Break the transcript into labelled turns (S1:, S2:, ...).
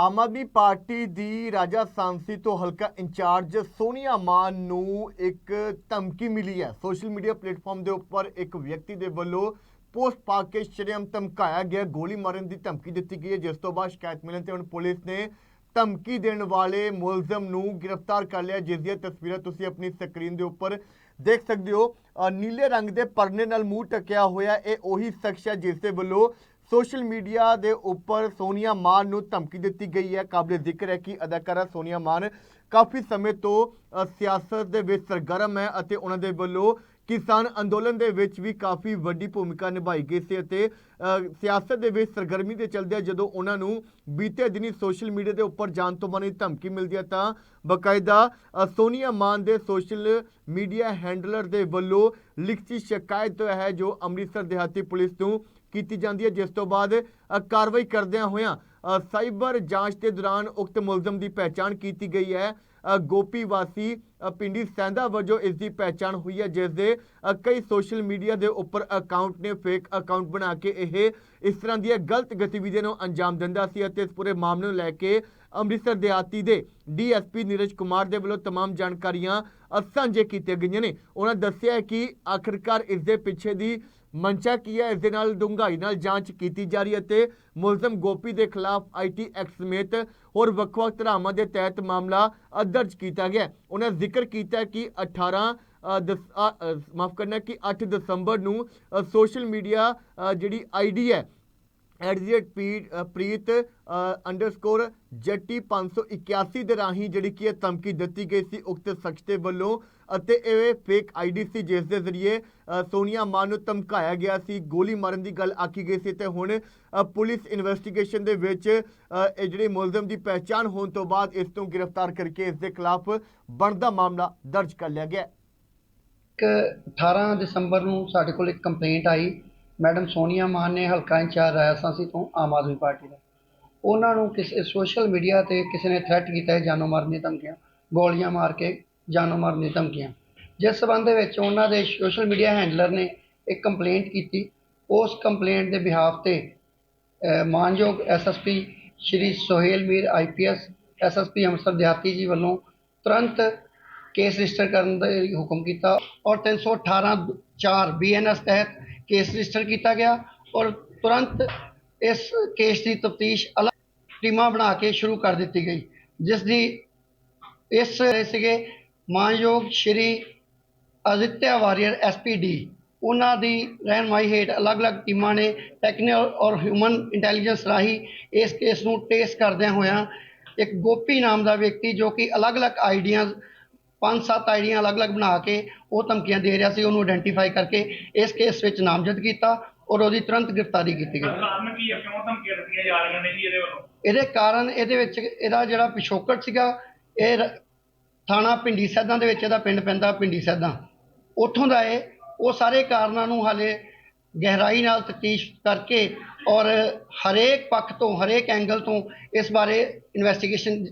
S1: Aam Aadmi party ਦੀ ਰਾਜਾ ਸਾਂਸੀ ਤੋਂ ਹਲਕਾ ਇੰਚਾਰਜ ਸੋਨੀਆ ਮਾਨ ਨੂੰ ਇੱਕ ਧਮਕੀ ਮਿਲੀ ਹੈ। ਸੋਸ਼ਲ ਮੀਡੀਆ ਪਲੇਟਫਾਰਮ ਦੇ ਉੱਪਰ ਇੱਕ ਵਿਅਕਤੀ ਦੇ ਵੱਲੋਂ ਪੋਸਟ ਪਾ ਕੇ ਸ਼ਰੇਆਮ ਧਮਕਾਇਆ ਗਿਆ। ਗੋਲੀ ਮਾਰਨ ਦੀ ਧਮਕੀ ਦਿੱਤੀ ਗਈ ਹੈ, ਜਿਸ ਤੋਂ ਬਾਅਦ ਸ਼ਿਕਾਇਤ ਮਿਲਣ ਤੇ ਹੁਣ ਪੁਲਿਸ ਨੇ ਧਮਕੀ ਦੇਣ ਵਾਲੇ ਮੁਲਜ਼ਮ ਨੂੰ ਗ੍ਰਿਫਤਾਰ ਕਰ ਲਿਆ। ਜਿਸ ਦੀਆਂ ਤਸਵੀਰਾਂ ਤੁਸੀਂ ਆਪਣੀ ਸਕਰੀਨ ਦੇ ਉੱਪਰ ਦੇਖ ਸਕਦੇ ਹੋ। ਨੀਲੇ ਰੰਗ ਦੇ ਪਰਨੇ ਨਾਲ ਮੂੰਹ ਟਕਿਆ ਹੋਇਆ ਇਹ ਉਹੀ ਸ਼ਖਸ ਹੈ, ਜਿਸ ਦੇ ਵੱਲੋਂ ਸੋਸ਼ਲ ਮੀਡੀਆ ਦੇ ਉੱਪਰ ਸੋਨੀਆ ਮਾਨ ਨੂੰ ਧਮਕੀ ਦਿੱਤੀ ਗਈ ਹੈ। ਕਾਬਲੇ ਜ਼ਿਕਰ ਹੈ ਕਿ ਅਦਾਕਾਰਾ ਸੋਨੀਆ ਮਾਨ ਕਾਫੀ ਸਮੇਂ ਤੋਂ ਸਿਆਸਤ ਦੇ ਵਿੱਚ ਸਰਗਰਮ ਹੈ ਅਤੇ ਉਹਨਾਂ ਦੇ ਵੱਲੋਂ ਕਿਸਾਨ ਅੰਦੋਲਨ ਦੇ ਵਿੱਚ ਵੀ ਕਾਫੀ ਵੱਡੀ ਭੂਮਿਕਾ ਨਿਭਾਈ ਗਈ ਸੀ ਅਤੇ ਸਿਆਸਤ ਦੇ ਵਿੱਚ ਸਰਗਰਮੀ ਦੇ ਚਲਦਿਆਂ ਜਦੋਂ ਉਹਨਾਂ ਨੂੰ ਬੀਤੇ ਦਿਨੀ ਸੋਸ਼ਲ ਮੀਡੀਆ ਦੇ ਉੱਪਰ ਜਾਣ ਤੋਂ ਮਨ ਦੀ ਧਮਕੀ ਮਿਲਦੀ ਹੈ ਤਾਂ ਬਕਾਇਦਾ ਸੋਨੀਆ ਮਾਨ ਦੇ ਸੋਸ਼ਲ ਮੀਡੀਆ ਹੈਂਡਲਰ ਦੇ ਵੱਲੋਂ ਲਿਖਤੀ ਸ਼ਿਕਾਇਤ ਹੈ ਜੋ ਅੰਮ੍ਰਿਤਸਰ ਦਿਹਾਤੀ ਪੁਲਿਸ ਨੂੰ ਕੀਤੀ ਜਾਂਦੀ ਹੈ ਜਿਸ ਤੋਂ ਬਾਅਦ ਅ, ਕਾਰਵਾਈ ਕਰਦਿਆਂ ਹੋਇਆਂ ਅ, ਸਾਈਬਰ ਜਾਂਚ ਦੇ ਦੌਰਾਨ ਉਕਤ ਮੁਲਜ਼ਮ ਦੀ ਪਹਿਚਾਣ ਕੀਤੀ ਗਈ ਹੈ ਅ, ਗੋਪੀ ਵਾਸੀ ਅ, ਪਿੰਡੀ ਸੈਂਦਾ ਵਜੋਂ ਇਸ ਦੀ ਪਹਿਚਾਣ ਹੋਈ ਹੈ ਜਿਸ ਦੇ ਅ, ਕਈ ਸੋਸ਼ਲ ਮੀਡੀਆ ਦੇ ਉੱਪਰ ਅਕਾਊਂਟ ਨੇ ਫੇਕ ਅਕਾਊਂਟ ਬਣਾ ਕੇ ਇਹ ਇਸ ਤਰ੍ਹਾਂ ਦੀਆਂ ਗਲਤ ਗਤੀਵਿਧੀਆਂ ਨੂੰ ਅੰਜਾਮ ਦਿੰਦਾ ਸੀ ਅਤੇ ਇਸ ਪੂਰੇ ਮਾਮਲੇ ਨੂੰ ਲੈ ਕੇ ਅੰਮ੍ਰਿਤਸਰ ਦਿਹਾਤੀ ਦੇ ਡੀਐਸਪੀ ਨੀਰਜ ਕੁਮਾਰ ਦੇ ਵੱਲੋਂ तमाम ਜਾਣਕਾਰੀਆਂ ਅ, ਸਾਂਝੇ ਕੀਤੀਆਂ ਗਈਆਂ ਨੇ ਉਹਨਾਂ ਦੱਸਿਆ ਹੈ ਕਿ ਆਖਿਰਕਾਰ ਇਸ ਦੇ ਪਿੱਛੇ ਦੀ ਮਨਸ਼ਾ ਕੀ ਹੈ? ਇਸ ਦੇ ਨਾਲ ਡੂੰਘਾਈ ਨਾਲ ਜਾਂਚ ਕੀਤੀ ਜਾ ਰਹੀ ਹੈ ਤੇ ਮੁਲਜ਼ਮ ਗੋਪੀ ਦੇ ਖਿਲਾਫ ਆਈਟੀ ਐਕਟ ਸਮੇਤ ਹੋਰ ਵੱਖ-ਵੱਖ ਧਾਰਾਵਾਂ ਦੇ ਤਹਿਤ ਮਾਮਲਾ ਦਰਜ ਕੀਤਾ ਗਿਆ ਉਹਨਾਂ ਜ਼ਿਕਰ ਕੀਤਾ ਕਿ 18 ਦਸ- ਮਾਫ ਕਰਨਾ ਕਿ 8 ਦਸੰਬਰ ਨੂੰ ਸੋਸ਼ਲ ਮੀਡੀਆ ਅ, ਜਿਹੜੀ ਆਈਡੀ ਹੈ ਐਡਜੀਟ ਪ੍ਰੀਤ ਅੰਡਰਸਕੋਰ ਜੱਟੀ 581 ਦੇ ਰਾਹੀਂ ਜਿਹੜੀ ਕਿ ਇਹ ਧਮਕੀ ਦਿੱਤੀ ਗਈ ਸੀ ਉਕਤ ਸ਼ਖਸ ਦੇ ਵੱਲੋਂ ਅਤੇ ਇਹ ਫੇਕ ਆਈਡੀ ਸੀ ਜਿਸ ਦੇ ਜ਼ਰੀਏ ਸੋਨੀਆ ਮਾਨ ਨੂੰ ਧਮਕਾਇਆ ਗਿਆ ਸੀ, ਗੋਲੀ ਮਾਰਨ ਦੀ ਗੱਲ ਆਖੀ ਗਈ ਸੀ ਤੇ ਹੁਣ ਪੁਲਿਸ ਇਨਵੈਸਟੀਗੇਸ਼ਨ ਦੇ ਵਿੱਚ ਇਹ ਜਿਹੜੇ ਮੁਲਜ਼ਮ ਦੀ ਪਹਿਚਾਣ ਹੋਣ ਤੋਂ ਬਾਅਦ ਇਸ ਤੋਂ ਗ੍ਰਿਫਤਾਰ ਕਰਕੇ ਇਸ ਦੇ ਖਿਲਾਫ ਬਣਦਾ ਮਾਮਲਾ ਦਰਜ ਕਰ ਲਿਆ ਗਿਆ ਹੈ।
S2: 18 ਦਸੰਬਰ ਨੂੰ ਸਾਡੇ ਕੋਲ ਇੱਕ ਕੰਪਲੇਂਟ ਆਈ ਮੈਡਮ ਸੋਨੀਆ ਮਾਨ ਨੇ ਹਲਕਾ ਇੰਚਾਰਜ ਰਾਜਸਥਾਨੀ ਤੋਂ ਆਮ ਆਦਮੀ ਪਾਰਟੀ ਦਾ। ਉਹਨਾਂ ਨੂੰ ਕਿਸੇ ਸੋਸ਼ਲ ਮੀਡੀਆ ਤੇ ਕਿਸੇ ਨੇ ਥ੍ਰੈਟ ਕੀਤਾ ਹੈ ਜਾਨੋਂ ਮਾਰਨ ਦੀਆਂ ਧਮਕੀਆਂ ਗੋਲੀਆਂ ਮਾਰ ਕੇ ਜਾਨੋਂ ਮਾਰਨ ਦੀਆਂ ਧਮਕੀਆਂ। ਜਿਸ ਸਬੰਧ ਦੇ ਵਿੱਚ ਉਹਨਾਂ ਦੇ ਸੋਸ਼ਲ ਮੀਡੀਆ ਹੈਂਡਲਰ ਨੇ ਇੱਕ ਕੰਪਲੇਂਟ ਕੀਤੀ। ਉਸ ਕੰਪਲੇਂਟ ਦੇ ਬਿਹਾਫ ਤੇ ਅ, ਮਾਨਯੋਗ SSP Shri Suhail Mir IPS SSP Amritsar ਦਿਹਾਤੀ ਜੀ ਵੱਲੋਂ ਤੁਰੰਤ ਕੇਸ ਰਜਿਸਟਰ ਕਰਨ ਦਾ ਹੁਕਮ ਕੀਤਾ ਔਰ 318 4 ਬੀਐਨਐਸ ਤਹਿਤ ਕੇਸ ਰਜਿਸਟਰ ਕੀਤਾ ਗਿਆ ਔਰ ਤੁਰੰਤ ਇਸ ਕੇਸ ਦੀ ਤਫਤੀਸ਼ ਅਲੱਗ ਟੀਮਾਂ ਬਣਾ ਕੇ ਸ਼ੁਰੂ ਕਰ ਦਿੱਤੀ ਗਈ ਜਿਸ ਦੀ ਇਸ ਸੀਗੇ ਮਾਨਯੋਗ ਸ਼੍ਰੀ ਅਦਿੱਤਿਆ ਵਾਰੀਅਰ ਐਸਪੀਡੀ ਉਹਨਾਂ ਦੀ ਰਹਿਨਮਾਈ ਹੇਠ ਅਲੱਗ-ਅਲੱਗ ਟੀਮਾਂ ਨੇ ਟੈਕਨੀਕਲ ਔਰ ਹਿਊਮਨ ਇੰਟੈਲੀਜੈਂਸ ਰਾਹੀਂ ਇਸ ਕੇਸ ਨੂੰ ਟੇਸ ਕਰਦਿਆਂ ਹੋਇਆਂ ਇੱਕ ਗੋਪੀ ਨਾਮ ਦਾ ਵਿਅਕਤੀ ਜੋ ਕਿ ਅਲੱਗ-ਅਲੱਗ ਆਈਡੀਆਂ ਪੰਜ ਸੱਤ ਆਈਡੀਆਂ ਅਲੱਗ-ਅਲੱਗ ਬਣਾ ਕੇ ਉਹ ਧਮਕੀਆਂ ਦੇ ਰਿਹਾ ਸੀ ਉਹਨੂੰ ਆਇਡੈਂਟੀਫਾਈ ਕਰਕੇ ਇਸ ਕੇਸ ਵਿੱਚ ਨਾਮਜ਼ਦ ਕੀਤਾ ਔਰ ਉਹਦੀ ਤੁਰੰਤ ਗ੍ਰਿਫਤਾਰੀ ਕੀਤੀ ਗਈ।
S3: ਕਾਰਨ ਕੀ ਹੈ ਕਿਉਂ ਧਮਕੀਆਂ ਦਿੱਤੀਆਂ ਜਾ ਰਹੀਆਂ ਨੇ ਜੀ ਇਹਦੇ ਵੱਲੋਂ?
S2: ਇਹਦੇ ਕਾਰਨ ਇਹਦੇ ਵਿੱਚ ਇਹਦਾ ਜਿਹੜਾ ਪਿਛੋਕੜ ਸੀਗਾ ਇਹ ਥਾਣਾ ਪਿੰਡੀ ਸੈਦਾਂ ਦੇ ਵਿੱਚ ਇਹਦਾ ਪਿੰਡ ਪੈਂਦਾ ਪਿੰਡੀ ਸੈਦਾਂ। ਉੱਥੋਂ ਦਾ ਇਹ ਉਹ ਸਾਰੇ ਕਾਰਨਾਂ ਨੂੰ ਹਾਲੇ ਗਹਿਰਾਈ ਨਾਲ ਤਫਤੀਸ਼ ਕਰਕੇ ਔਰ ਹਰੇਕ ਪੱਖ ਤੋਂ ਹਰੇਕ ਐਂਗਲ ਤੋਂ ਇਸ ਬਾਰੇ ਇਨਵੈਸਟੀਗੇਸ਼ਨ